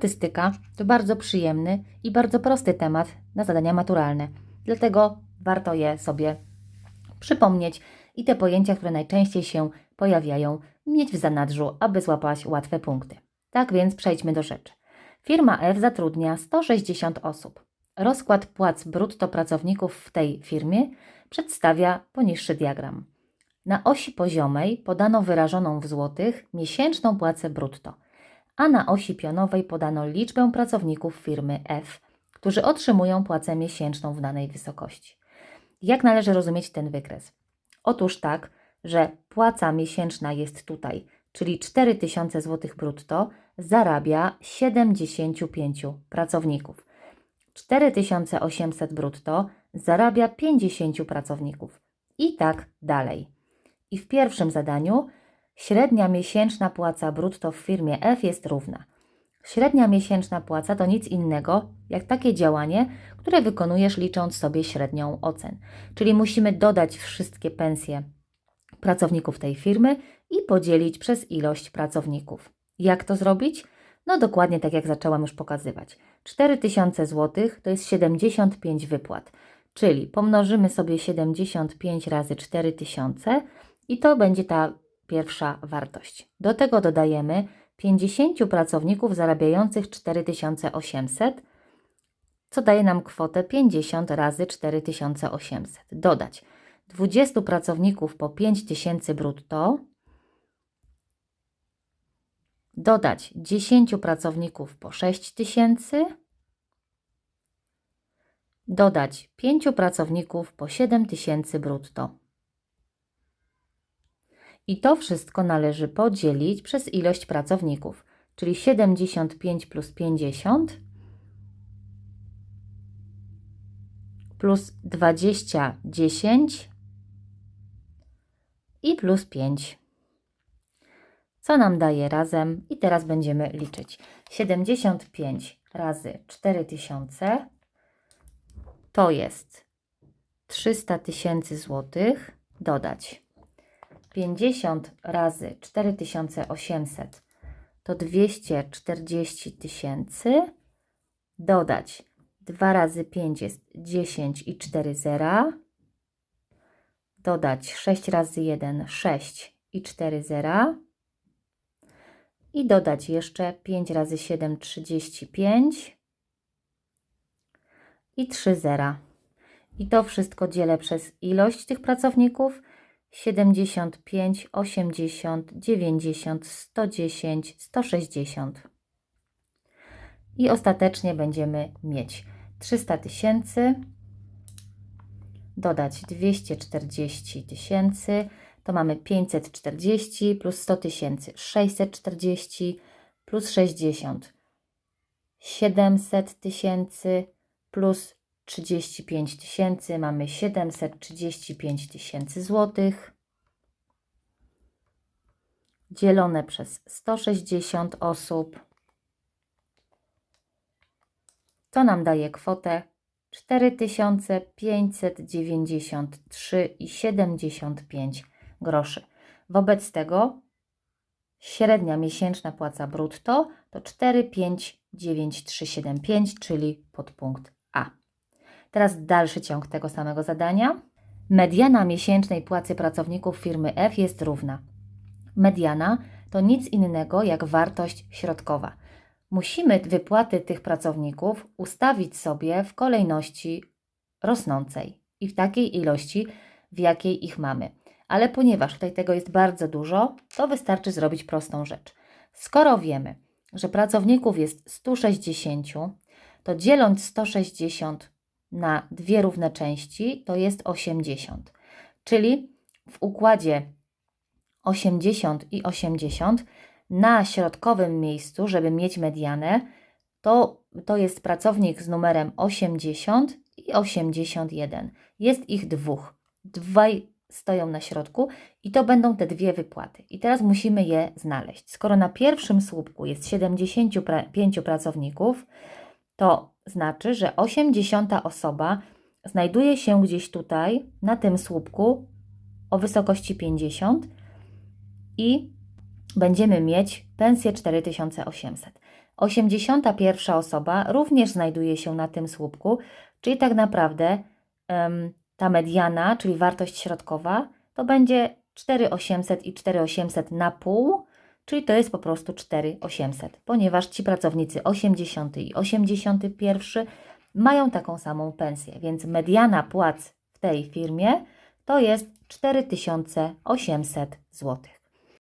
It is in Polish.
Statystyka to bardzo przyjemny i bardzo prosty temat na zadania maturalne. Dlatego warto je sobie przypomnieć i te pojęcia, które najczęściej się pojawiają, mieć w zanadrzu, aby złapać łatwe punkty. Tak więc przejdźmy do rzeczy. Firma F zatrudnia 160 osób. Rozkład płac brutto pracowników w tej firmie przedstawia poniższy diagram. Na osi poziomej podano wyrażoną w złotych miesięczną płacę brutto, a na osi pionowej podano liczbę pracowników firmy F, którzy otrzymują płacę miesięczną w danej wysokości. Jak należy rozumieć ten wykres? Otóż tak, że płaca miesięczna jest tutaj, czyli 4000 zł brutto, zarabia 75 pracowników. 4800 brutto zarabia 50 pracowników. I tak dalej. I w pierwszym zadaniu średnia miesięczna płaca brutto w firmie F jest równa. Średnia miesięczna płaca to nic innego jak takie działanie, które wykonujesz licząc sobie średnią ocen. Czyli musimy dodać wszystkie pensje pracowników tej firmy i podzielić przez ilość pracowników. Jak to zrobić? No dokładnie tak jak zaczęłam już pokazywać. 4000 zł to jest 75 wypłat, czyli pomnożymy sobie 75 razy 4000 i to będzie ta pierwsza wartość. Do tego dodajemy 50 pracowników zarabiających 4800, co daje nam kwotę 50 razy 4800. Dodać 20 pracowników po 5000 brutto, dodać 10 pracowników po 6000, dodać 5 pracowników po 7000 brutto. I to wszystko należy podzielić przez ilość pracowników, czyli 75 plus 50 plus 20, 10 i plus 5. Co nam daje razem? I teraz będziemy liczyć. 75 razy 4000 to jest 300 tysięcy złotych. Dodać 50 razy 4800 to 240 tysięcy. Dodać 2 razy 5 jest 10 i 4 zera. Dodać 6 razy 1 6 i 4 zera. I dodać jeszcze 5 razy 7 35 i 3 zera. I to wszystko dzielę przez ilość tych pracowników 75, 80, 90, 110, 160. I ostatecznie będziemy mieć 300 tysięcy, dodać 240 tysięcy, to mamy 540 plus 100 tysięcy, 640 plus 60, 700 tysięcy plus 35 tysięcy, mamy 735 tysięcy złotych, dzielone przez 160 osób, to nam daje kwotę 4593,75 groszy. Wobec tego średnia miesięczna płaca brutto to 459375, czyli podpunkt. Teraz dalszy ciąg tego samego zadania. Mediana miesięcznej płacy pracowników firmy F jest równa. Mediana to nic innego jak wartość środkowa. Musimy wypłaty tych pracowników ustawić sobie w kolejności rosnącej i w takiej ilości, w jakiej ich mamy. Ale ponieważ tutaj tego jest bardzo dużo, to wystarczy zrobić prostą rzecz. Skoro wiemy, że pracowników jest 160, to dzieląc 160 na dwie równe części to jest 80. Czyli w układzie 80 i 80 na środkowym miejscu, żeby mieć medianę, to, to jest pracownik z numerem 80 i 81. Jest ich dwóch. Dwaj stoją na środku i to będą te dwie wypłaty. I teraz musimy je znaleźć. Skoro na pierwszym słupku jest 75 pracowników, to znaczy, że 80 osoba znajduje się gdzieś tutaj, na tym słupku o wysokości 50 i będziemy mieć pensję 4800. 81 osoba również znajduje się na tym słupku, czyli tak naprawdę em, ta mediana, czyli wartość środkowa, to będzie 4800 i 4800 na pół, czyli to jest po prostu 4800, ponieważ ci pracownicy 80 i 81 mają taką samą pensję, więc mediana płac w tej firmie to jest 4800 zł.